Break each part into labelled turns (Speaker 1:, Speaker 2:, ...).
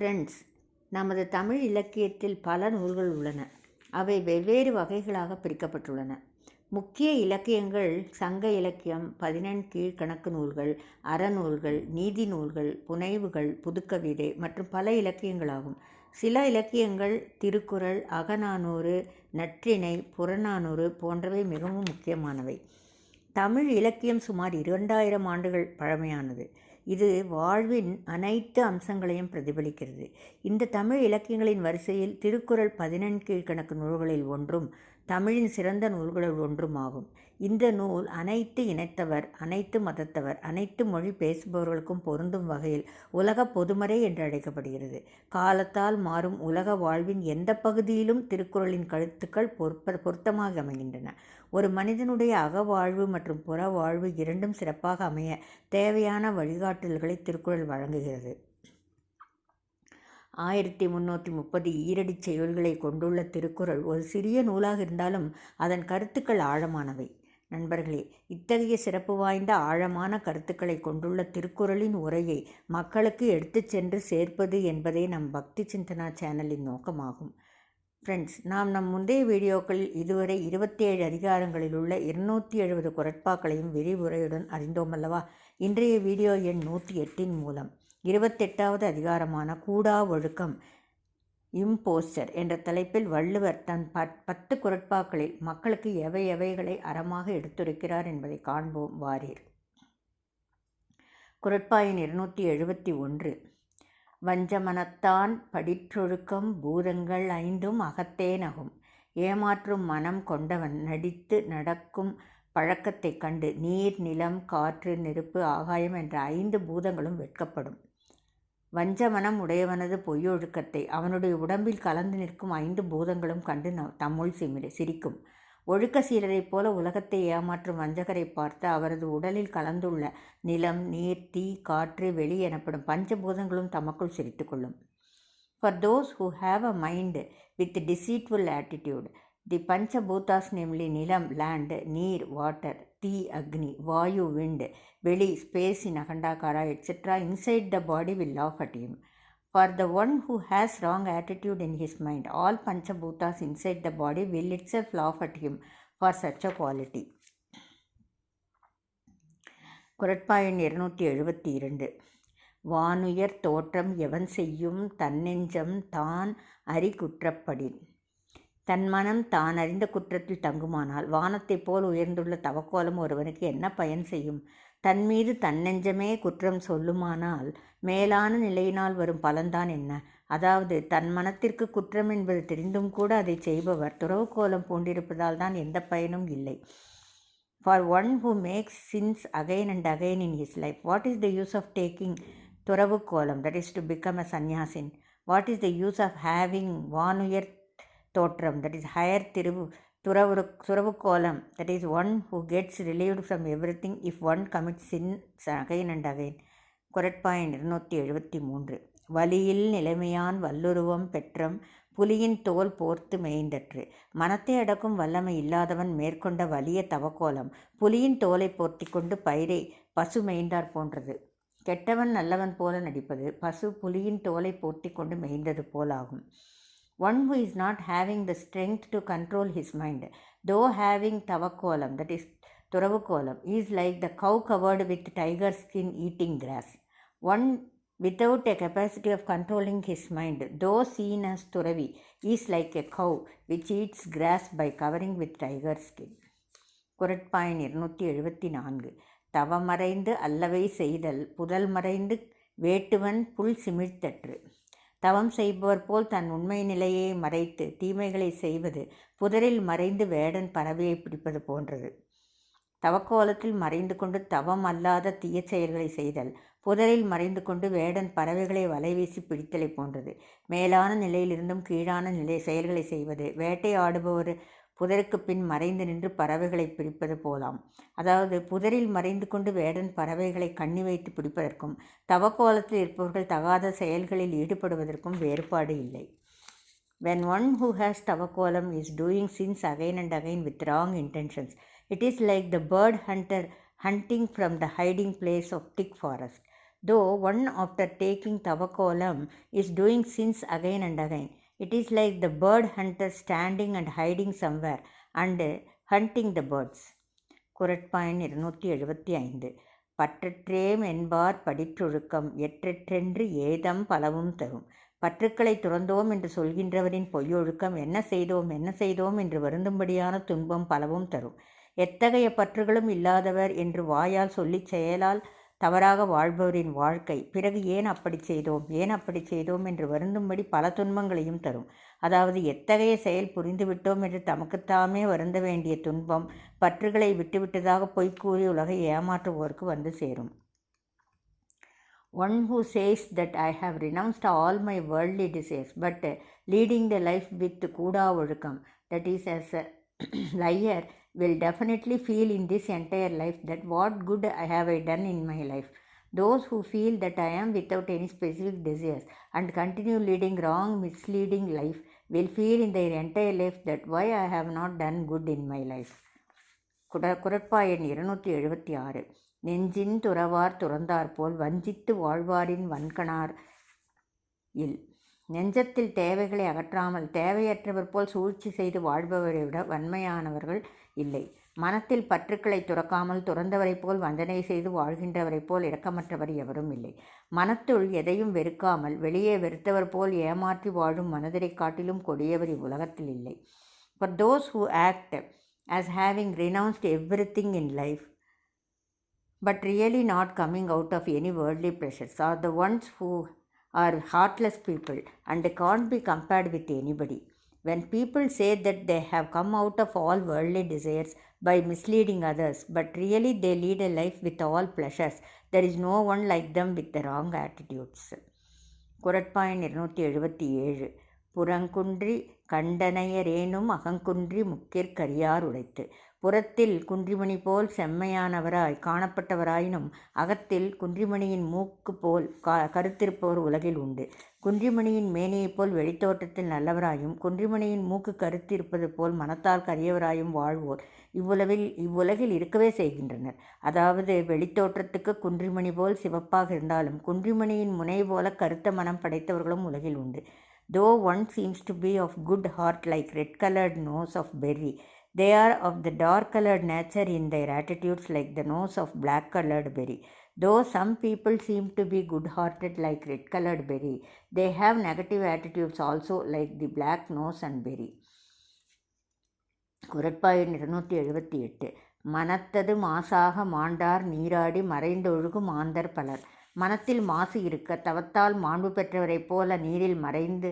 Speaker 1: Friends நமது தமிழ் இலக்கியத்தில் பல நூல்கள் உள்ளன. அவை வெவ்வேறு வகைகளாக பிரிக்கப்பட்டுள்ளன. முக்கிய இலக்கியங்கள் சங்க இலக்கியம் பதினெண் கீழ்கணக்கு நூல்கள் அறநூல்கள் நீதி நூல்கள் புனைவுகள் புதுக்கவிதை மற்றும் பல இலக்கியங்களாகும். சில இலக்கியங்கள் திருக்குறள் அகநானூறு நற்றிணை புறநானூறு போன்றவை மிகவும் முக்கியமானவை. தமிழ் இலக்கியம் சுமார் இரண்டாயிரம் ஆண்டுகள் பழமையானது. இது வாழ்வின் அனைத்து அம்சங்களையும் பிரதிபலிக்கிறது. இந்த தமிழ் இலக்கியங்களின் வரிசையில் திருக்குறள் பதினெண் கீழ்க்கணக்கு நூல்களில் ஒன்றும் தமிழின் சிறந்த நூல்களுள் ஒன்றும் ஆகும் இந்த நூல் அனைத்து இனத்தவர் அனைத்து மதத்தவர் அனைத்து மொழி பேசுபவர்களுக்கும் பொருந்தும் வகையில் உலக பொதுமறை என்று அழைக்கப்படுகிறது. காலத்தால் மாறும் உலக வாழ்வின் எந்த பகுதியிலும் திருக்குறளின் கருத்துக்கள் பொருத்தமாக அமைகின்றன. ஒரு மனிதனுடைய அகவாழ்வு மற்றும் புற வாழ்வு இரண்டும் சிறப்பாக அமைய தேவையான வழிகாட்டல்களை திருக்குறள் வழங்குகிறது. ஆயிரத்தி முன்னூற்றி முப்பது ஈரடி செயல்களை கொண்டுள்ள திருக்குறள் ஒரு சிறிய நூலாக இருந்தாலும் அதன் கருத்துக்கள் ஆழமானவை. நண்பர்களே இத்தகைய சிறப்பு வாய்ந்த ஆழமான கருத்துக்களை கொண்டுள்ள திருக்குறளின் உரையை மக்களுக்கு எடுத்துச் சென்று சேர்ப்பது என்பதே நம் பக்தி சிந்தனா சேனலின் நோக்கமாகும். ஃப்ரெண்ட்ஸ் நாம் நம் முந்தைய வீடியோக்களில் இதுவரை இருபத்தேழு அதிகாரங்களில் உள்ள இருநூற்றி எழுபது குரட்பாக்களையும் விரிவுரையுடன் அறிந்தோம் அல்லவா? இன்றைய வீடியோ எண் நூற்றி எட்டின் மூலம். இருபத்தெட்டாவது அதிகாரமான கூடா ஒழுக்கம் இம்போஸ்டர் என்ற தலைப்பில் வள்ளுவர் தன் பத் பத்து குரட்பாக்களில் மக்களுக்கு எவை எவைகளை அறமாக எடுத்துரைக்கிறார் என்பதை காண்போம் வாரீர். குரட்பாயின் இருநூற்றி எழுபத்தி ஒன்று. வஞ்சமனத்தான் படிற்றொழுக்கம் பூதங்கள் ஐந்தும் அகத்தேனகும். ஏமாற்றும் மனம் கொண்டவன் நடித்து நடக்கும் பழக்கத்தைக் கண்டு நீர் நிலம் காற்று நெருப்பு ஆகாயம் என்ற ஐந்து பூதங்களும் வெட்கப்படும். வஞ்சமனம் உடையவனது பொய்யொழுக்கத்தை அவனுடைய உடம்பில் கலந்து நிற்கும் ஐந்து பூதங்களும் கண்டு தம்முள் சிமிரி சிரிக்கும். ஒழுக்க சீரரைப் போல உலகத்தை ஏமாற்றும் வஞ்சகரை பார்த்து அவரது உடலில் கலந்துள்ள நிலம் நீர் தீ காற்று வெளி எனப்படும் பஞ்சபூதங்களும் தமக்குள் சிரித்து கொள்ளும் for those who have a mind with deceitful attitude the பஞ்சபூதாஸ் namely நிலம் லேண்டு நீர் வாட்டர் தீ அக்னி வாயு விண்டு வெளி space in அகண்டாகாரா etcetera inside the body will laugh at for the one who has wrong attitude in his mind all பஞ்சபூதாஸ் inside the body will itself laugh at him for such a quality குரட்பாயன் இருநூற்றி எழுபத்தி இரண்டு வானுயர் தோற்றம் எவன் செய்யும்? தன்னெஞ்சம் தான் அறி குற்றப்படின் தன் மனம் தான் அறிந்த குற்றத்தில் தங்குமானால் வானத்தைப் போல் உயர்ந்துள்ள தவக்கோலம் ஒருவனுக்கு என்ன பயன் செய்யும்? தன் மீது தன்னெஞ்சமே குற்றம் சொல்லுமானால் மேலான நிலையினால் வரும் பலன்தான் என்ன? அதாவது தன் மனத்திற்கு குற்றம் என்பது தெரிந்தும் கூட அதை செய்பவர் துறவுக்கோலம் பூண்டிருப்பதால் தான் எந்த பயனும் இல்லை. For one who makes sins again and again in his life what is the use of taking துறவு கோலம்? That is to become a sannyasin what is the use of having வானுயர் தோற்றம்? தட் இஸ் ஹையர் திருவு துறவு துறவுக்கோலம் that is one who gets relieved from everything if one commit sins again and again குரட்பாயின் இருநூற்றி எழுபத்தி மூன்று. வலியில் நிலைமையான் வல்லுருவம் பெற்றம் புலியின் தோல் போர்த்து மேய்ந்தற்று. மனத்தை அடக்கும் வல்லமை இல்லாதவன் மேற்கொண்ட வலிய தவக்கோலம் புலியின் தோலை போர்த்தி கொண்டு பயிரை பசு மேய்ந்தார் போன்றது. கெட்டவன் நல்லவன் போல நடிப்பது பசு புலியின் தோலை போர்த்தி கொண்டு மேய்ந்தது போலாகும். One who is not having the strength to control his mind though having தவக்கோலம் that is துறவுக்கோலம் is like the cow covered with tiger skin eating grass One without a capacity of controlling his mind, though seen as Turavi, is like a cow which eats grass by covering with tiger skin. குரட்பாயின் இருநூற்றி எழுபத்தி நான்கு. தவமறைந்து அல்லவை செய்தல் புதல் மறைந்து வேட்டுவன் புல் சிமிழ்த்தற்று. தவம் செய்பவர் போல் தன் உண்மை நிலையை மறைத்து தீமைகளை செய்வது புதரில் மறைந்து வேடன் பறவையை பிடிப்பது போன்றது. தவக்கோலத்தில் மறைந்து கொண்டு தவம் அல்லாத தீய செயல்களை செய்தல் புதரில் மறைந்து கொண்டு வேடன் பறவைகளை வலைவீசி பிடித்தலை போன்றது. மேலான நிலையிலிருந்தும் கீழான நிலை செயல்களை செய்வது வேட்டையாடுபவர் புதருக்கு பின் மறைந்து நின்று பறவைகளை பிடிப்பது போலாம். அதாவது புதரில் மறைந்து கொண்டு வேடன் பறவைகளை கண்ணி வைத்து பிடிப்பதற்கும் தவக்கோலத்தில் இருப்பவர்கள் தகாத செயல்களில் ஈடுபடுவதற்கும் வேறுபாடு இல்லை. When one who has தவக்கோலம் is doing sins again and again with wrong intentions it is like the bird hunter hunting from the hiding place of thick forest though one after taking tavakolam is doing sins again and again. It is like the bird hunter standing and hiding somewhere and hunting the birds. குரட்பாயன் இருநூற்றி எழுபத்தி ஐந்து பற்றற்றேம் என்பார் படிற்றொழுக்கம் எற்றெற்றென்று ஏதம் பலவும் தரும் பற்றுக்களை துறந்தோம் என்று சொல்கின்றவரின் பொய்யொழுக்கம் என்ன செய்தோம் என்ன செய்தோம் என்று வருந்தும்படியான துன்பம் பலவும் தரும். எத்தகைய பற்றுகளும் இல்லாதவர் என்று வாயால் சொல்லிச் செயலால் தவறாக வாழ்பவரின் வாழ்க்கை. பிறகு ஏன் அப்படி செய்தோம் ஏன் அப்படி செய்தோம் என்று வருந்தும்படி பல துன்பங்களையும் தரும். அதாவது எத்தகைய செயல் புரிந்துவிட்டோம் என்று தமக்குத்தாமே வருந்த வேண்டிய துன்பம் பற்றுகளை விட்டுவிட்டதாக பொய்க்கூறி உலகை ஏமாற்றுவோருக்கு வந்து சேரும். One who says that I have renounced all my worldly desires but leading the life with கூடா ஒழுக்கம் that is as a liar will definitely feel in this entire life that what good I have I done in my life. Those who feel that I am without any specific desires and continue leading wrong, misleading life will feel in their entire life that why I have not done good in my life. குட குரட்பா எண் இருநூற்றி எழுபத்தி ஆறு நெஞ்சின் துறவார் துறந்தாற்போல் வஞ்சித்து வாழ்வாரின் வன்கணார் இல். நெஞ்சத்தில் தேவைகளை அகற்றாமல் தேவையற்றவர் போல் சூழ்ச்சி செய்து வாழ்பவரை விட வன்மையானவர்கள் இல்லை. மனத்தில் பற்றுக்களை துறக்காமல் துறந்தவரைப் போல் வந்தனை செய்து வாழ்கின்றவரைப் போல் இரக்கமற்றவர் எவரும் இல்லை. மனத்துள் எதையும் வெறுக்காமல் வெளியே வெறுத்தவர் போல் ஏமாற்றி வாழும் மனதிரை காட்டிலும் கொடியவர் இவ்வுலகத்தில் இல்லை. For those who act as having renounced everything in life but really not coming out of any worldly pleasures are the ones who are heartless people and can't be compared with anybody. When people say that they have come out of all worldly desires by misleading others, but really they lead a life with all pleasures, there is no one like them with the wrong attitudes. குரட்பாயன் இருநூற்றி எழுபத்தி ஏழு புறங்குன்றி கண்டனையரேனும் அகங்குன்றி முக்கிற்கரியார் உடைத்து. புறத்தில் குன்றிமணி போல் செம்மையானவராய் காணப்பட்டவராயினும் அகத்தில் குன்றிமணியின் மூக்கு போல் கா கருத்திருப்பவர் உலகில் உண்டு. குன்றிமணியின் மேனியைப் போல் வெளித்தோட்டத்தில் நல்லவராயும் குன்றிமணியின் மூக்கு கருத்திருப்பது போல் மனத்தால் கரியவராயும் வாழ்வோர் இவ்வுலவில் இவ்வுலகில் இருக்கவே செய்கின்றனர். அதாவது வெளித்தோற்றத்துக்கு குன்றிமணி போல் சிவப்பாக இருந்தாலும் குன்றிமணியின் முனை போல கருத்த மனம் படைத்தவர்களும் உலகில் உண்டு. though one seems to be of good heart like red coloured nose of berry they are of the dark colored nature in their attitudes like the nose of black colored berry though some people seem to be good hearted like red colored berry they have negative attitudes also like the black nose and berry குரட்பாயின் இருநூற்றி எழுபத்தி எட்டு மனத்தது மாசாக மாண்டார் நீராடி மறைந்தொழுகும் மாந்தர் பலர் மனத்தில் மாசு இருக்க தவத்தால் மாண்பு பெற்றவரைப் போல நீரில் மறைந்து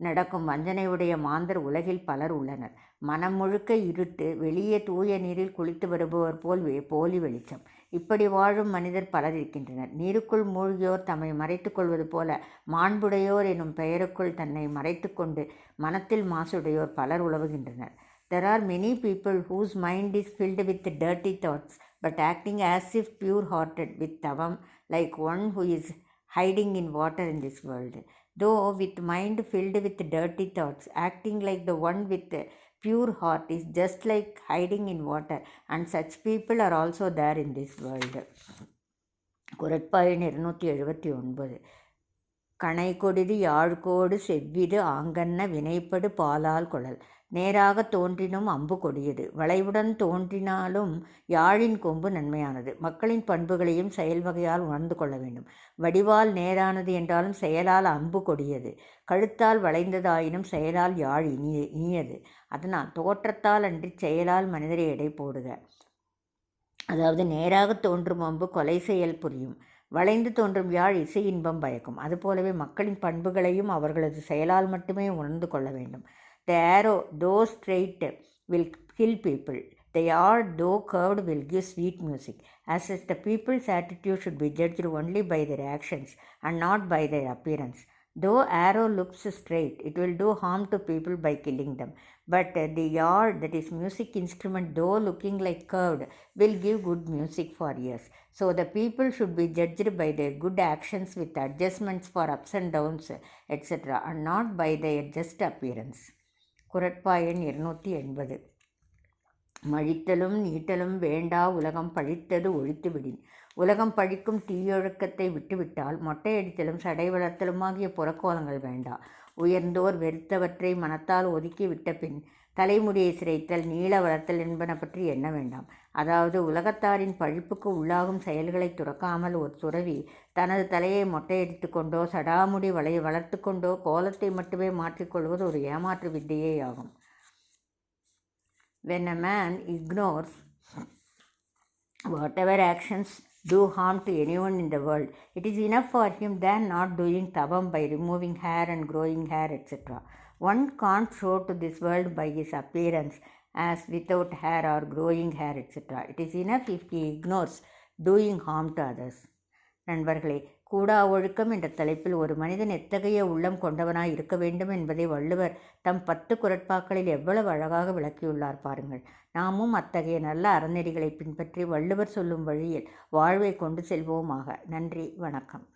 Speaker 1: நடக்கும் வஞ்சனையுடைய மாந்தர் உலகில் பலர் உள்ளனர். மனம் முழுக்க இருட்டு வெளியே தூய நீரில் குளித்து வருபவர் போல் போலி வெளிச்சம். இப்படி வாழும் மனிதர் பலர் இருக்கின்றனர். நீருக்குள் மூழ்கியோர் தம்மை மறைத்து கொள்வது போல மாண்புடையோர் எனும் பெயருக்குள் தன்னை மறைத்து கொண்டு மனத்தில் மாசுடையோர் பலர் உழவுகின்றனர் there are many people whose mind is filled with dirty thoughts but acting as if pure hearted with tavam Like one who is hiding in water in this world. Though with mind filled with dirty thoughts, acting like the one with a pure heart is just like hiding in water, and such people are also there in this world. குரட்பாயின் இருநூற்றி எழுபத்தி ஒன்பது கணை கொடிது யாழ்கோடு செவ்விது ஆங்கன்ன வினைப்படு பாலால் குழல் நேராக தோன்றினும் அம்பு கொடியது. வளைவுடன் தோன்றினாலும் யாழின் கொம்பு நன்மையானது. மக்களின் பண்புகளையும் செயல் வகையால் உணர்ந்து கொள்ள வேண்டும். வடிவால் நேரானது என்றாலும் செயலால் அம்பு கொடியது. கழுத்தால் வளைந்ததாயினும் செயலால் யாழ் இனிய இனியது. அதனால் தோற்றத்தால் அன்றி செயலால் மனிதரை எடை போடுக. அதாவது நேராக தோன்றும் அம்பு கொலை செயல் புரியும். வளைந்து தோன்றும் யாழ் இசை இன்பம் பயக்கும். அதுபோலவே மக்களின் பண்புகளையும் அவர்களது செயலால் மட்டுமே உணர்ந்து கொள்ள வேண்டும். The arrow, though straight, will kill people. The yard, though curved, will give sweet music. As if the people's attitude should be judged only by their actions and not by their appearance. Though arrow looks straight, it will do harm to people by killing them. But the yard, that is music instrument, though looking like curved, will give good music for years. So the people should be judged by their good actions with adjustments for ups and downs, etc., and not by their just appearance. குரட்பாயன் இருநூற்றி எண்பது. மழித்தலும் நீட்டலும் வேண்டா உலகம் பழித்தது ஒழித்து விடின் உலகம் பழிக்கும் தீயொழுக்கத்தை விட்டுவிட்டால் மொட்டையடித்தலும் சடை வளர்த்தலுமாகிய புறக்கோலங்கள் வேண்டா. உயர்ந்தோர் வெறுத்தவற்றை மனத்தால் ஒதுக்கி விட்ட பின் தலைமுடியை சிரைத்தல் நீள வளர்த்தல் என்பன பற்றி எண்ண வேண்டாம். அதாவது உலகத்தாரின் பழிப்புக்கு உள்ளாகும் செயல்களை துறக்காமல் ஒரு துறவி தனது தலையை மொட்டையடித்து கொண்டோ சடாமுடி வலையை வளர்த்து கொண்டோ கோலத்தை மட்டுமே மாற்றிக்கொள்வது ஒரு ஏமாற்று வித்தையே ஆகும் when a man ignores whatever actions do harm to anyone in the world it is enough for him then not doing tapam by removing hair and growing hair etcetera one can't show to this world by his appearance as without hair or growing hair etcetera it is enough if he ignores doing harm to others நண்பர்களே கூடா ஒழுக்கம் என்ற தலைப்பில் ஒரு மனிதன் எத்தகைய உள்ளம் கொண்டவனாய் இருக்க வேண்டும் என்பதை வள்ளுவர் தம் பத்து குரட்பாக்களில் எவ்வளவு அழகாக விளக்கியுள்ளார் பாருங்கள். நாமும் அத்தகைய நல்ல அறநெறிகளை பின்பற்றி வள்ளுவர் சொல்லும் வழியில் வாழ்வை கொண்டு செல்வோமாக. நன்றி வணக்கம்.